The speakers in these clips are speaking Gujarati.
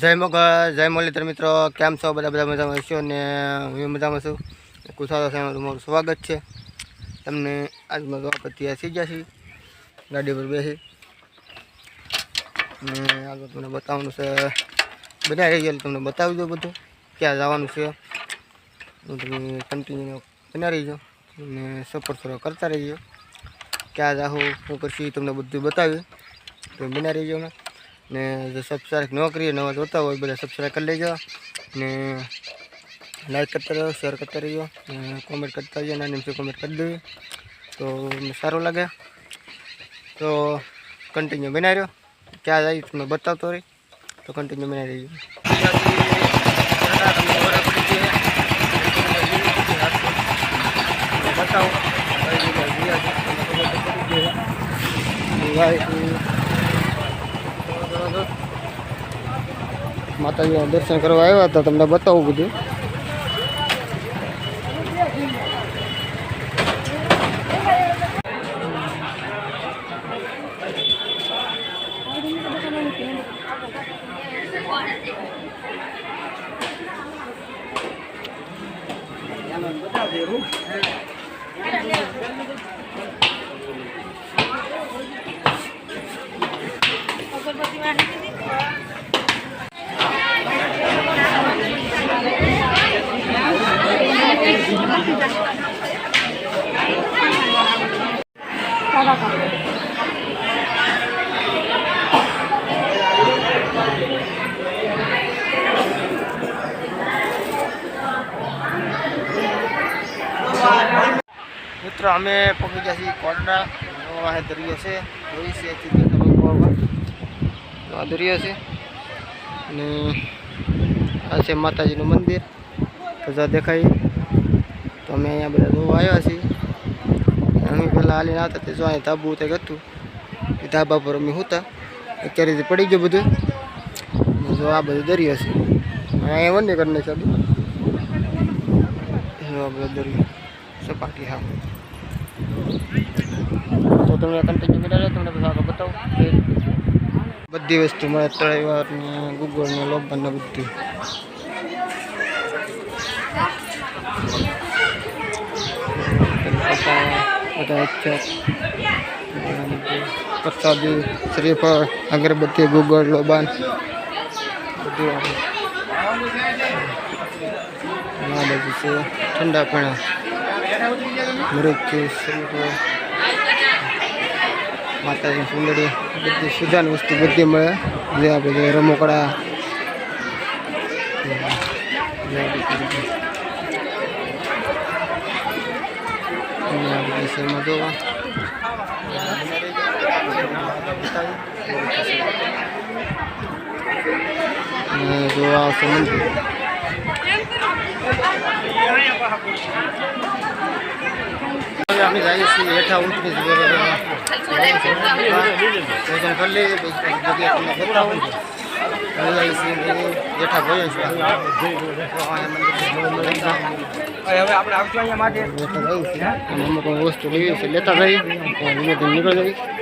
જય મગ જય મુરલીધર મિત્રો, કેમ છો? બધા બધા મજામાં છો ને હું મજામાં છું. કુશાળ સાહેબ, તમારું સ્વાગત છે. તમને આજમાં આપણે ત્યાં સી ગયા છીએ ગાડી પર બેસી. ને આગળ તમને બતાવવાનું છે. બધા રહી ગયા તમને બતાવી દો બધું. ક્યાં જવાનું છે. હું તમે કન્ટિન્યુ બના રહીજો ને સફર થોડો કરતા રહીજો ક્યાં જાઉં શું કરશું તમને બધું બતાવ્યું તમે બના રહીજો ને ને જો સબસ્ક્રાઈબ ન કરીએ નવા જોતા હોય બધા સબસ્ક્રાઈબ કરી લેજો. ને લાઈક કરતા રહ્યો શેર કરતા રહ્યો ને કોમેન્ટ કરતા રહીજો નાની એમથી કોમેન્ટ કરી દેવી. તો અમને સારું લાગે. તો કન્ટિન્યુ બનાવી રહ્યો. ક્યાં જાય તમને બતાવતો રહી. તો કન્ટિન્યુ બનાવી રહીજો બતાવો. માતાજીના દર્શન કરવા આવ્યા હતા તમને બતાવું બધું. મિત્રો, અમે પહોંચી ગયા છીએ કોટડા વાહે દરિયો છે. જોઈ આ દરિયો છે. અને આ છે માતાજીનું મંદિર. સજા દેખાય. તો અમે અહીંયા બધા જોવા આવ્યા છીએ. અમે પહેલાં હાલીને આવતા તે જો અહીંયા ધાબુ તે હતું. એ ધાબા પર અમે હતા. અત્યારે તે પડી ગયું બધું. જો આ બધું દરિયો છે. અહીંયા વંદે કરી નાખ્યા બધું જો આ બધો દરિયો. સપાટી હા તો તમે કન્ટિન્યુ કર્યા તમને પછી આગળ બતાવું બધી વસ્તુ મળે તળાઈવાર ને ગુગળ ને લોબન ને બધું બધા અચ્છા પ્રસાદી શ્રીફળ અગરબત્તી ગુગળ લોબાન બધું આવે આ બધું છે ઠંડા પીણા મૃત્યુ શ્રીફળ માતાજી સુંદરી બધી સુધાની વસ્તુ બધી મળે જે આ બધે રમકડા અને આ બધી છે એમાં જોવા અને જોવા આવશે મંદિર પછી જગ્યાએ તમને બતાવું અમે જઈએ છીએ હેઠા ભોજન છે હવે આપણે આવશું અહીંયા માટે હેઠા જઈએ લેતા જઈએ નીકળી જઈએ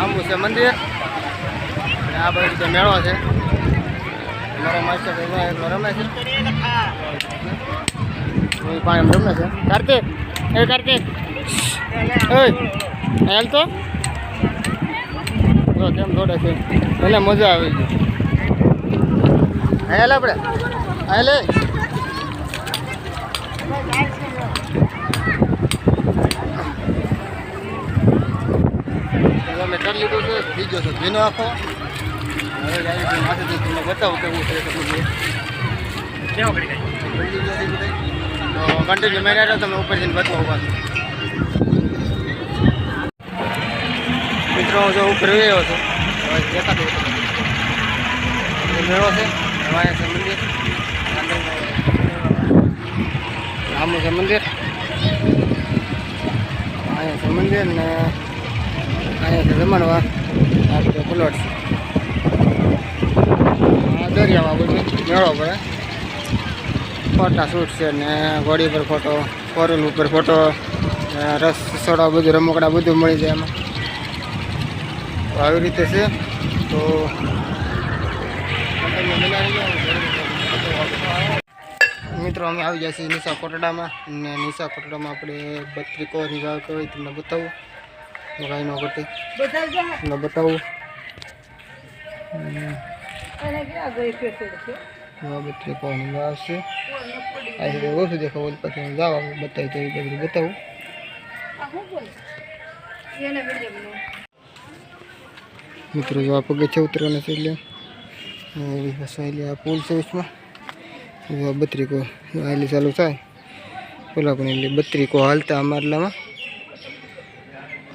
આંબુ છે મંદિર. અને આ બાજુ તો મેળો છે. મારો માસ્ટર રમે છે. પાણી રમે છે. કાર્તિક, એ કાર્તિક. હાલ તો. જો દોડે છે. મને મજા આવી હાલ આપણે હાલ અમે કરી લીધું છે બીજો છે. ભીનો આખો હવે છે માથેથી તમને બતાવું કેવું છે. તો કન્ટિન્યુ મેં રહ્યો તમે ઉપર જઈને બતાવો પાછું મિત્રો જો ઉપર રહ્યો છું. હવે દેખાતું હતું. મેળો છે? અહીંયા છે મંદિર. આમનું છે મંદિર. અહીંયા છે મંદિર ને અહીંયા છે જમણવાર આ રીતે પ્લોટ છે. દરિયામાં બધું મેળો પડે. ફોટા શૂટ છે ને ઘોડી પર ફોટો કોરલ ઉપર ફોટો રસ, સોડા બધું, રમકડા બધું મળી જાય એમાં. તો આવી રીતે છે. તો મિત્રો, અમે આવી ગયા છીએ નિશા કોટડામાં ને નિશા કોટડામાં આપણે બત્રીકો નિભાવ હોય તમને બતાવું. ગાયનો ઘટી તમને બતાવું. હમ. નવા બત્રીકો નિભાવ છે? આ રીતે ઓછું દેખાવ ઓલી પછી હું જાવ બતાવી તો એ બધું બતાવું. મિત્રો જો આ પગે છે ઉતરવાના છે એટલે. એવી વસાયેલી આ પુલ છે વિચમાં બત્રીકો આલી ચાલુ થાય. પેલા પણ એટલે બત્રીકો હાલતા અમારલામાં.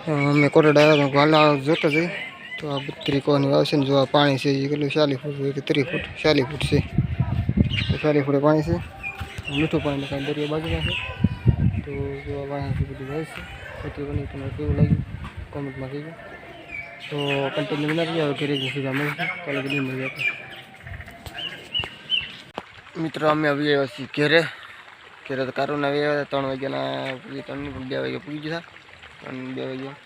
અમે કોટડા આવ્યા હતા હાલા જોતા જઈ તો આ બત્રીકોની આવશે ને જો આ પાણી છે, એ કેટલું ચાલીસ ફૂટ કે ત્રીસ ફૂટ, ચાલીસ ફૂટ છે. તો ચાલીસ ફૂટે પાણી છે. મીઠું પાણી કાંઈ દરિયા બાજુમાં છે. તો જો આ પાણીથી બધું જાય છે. પછી બની તમને કેવું લાગ્યું, કોમેન્ટમાં કહેજો. તો કન્ટિન્યુ બના આવે ઘરે જઈને સીધા કાલે બધી મળી આપણે મિત્રો, અમે આવી આવ્યા છીએ ઘેરે. ઘેરે તો કારોને આવી આવ્યા ત્રણ વાગ્યાના ત્રણ પણ બે વાગ્યા પૂરી ગયા. ત્રણ બે વાગ્યા.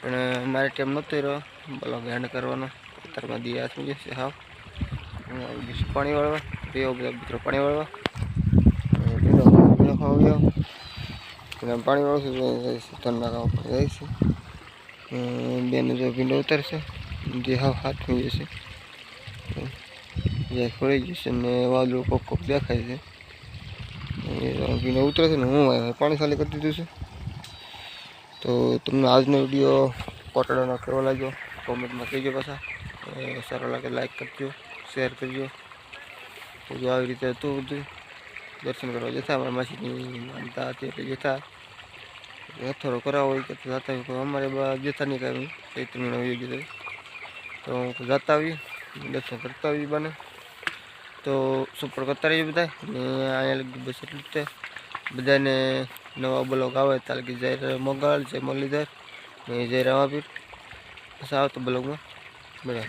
પણ મારે ટાઈમ નહોતો રહ્યો. બોલો હેન્ડ કરવાનો. અત્યારમાં દિયા હાથ મળી જશે હાવ. ગયું પાણી વાળવા. પીવો બધા મિત્રો, પાણી વાળવા. પીલો ખાવા પાણી વાળું છું ત્રણ નાખા ઉપર જાય છે. બેન જો ભીંડો ઉતરશે, જે હાવ હાથમી જશે જે ખોલી જશે ને વાદળું કોક કોક દેખાય છે. ભીંડો ઉતરે છે ને હું પાણી ખાલી કરી દીધું છે. તો તમને આજનો વીડિયો કોટડાનો કેવો લાગ્યો? કોમેન્ટમાં કહેજો પાછા. એ સારો લાગે લાઈક કરજો શેર કરજો. તો જો આવી રીતે હતું બધું, દર્શન કરવા જતા અમારા માસીની માનતા હતી એટલે જતા. હથોડો કરાવો હોય કે જતા હોય, પણ અમારે બા જતા નહીં કાંઈ. ચૈત્ર મહિનો આવી ગયો તો હું જતા આવી, દર્શન કરતા આવી બને. તો સુપર કરતા રહીએ બધા ને અહીંયા લગી બસ એટલું જ છે. બધાને નવા બ્લોગ આવે તારે કે જય મોગલ જય મુરલીધર જય રામાપીર. આવતો બ્લોગમાં. બધા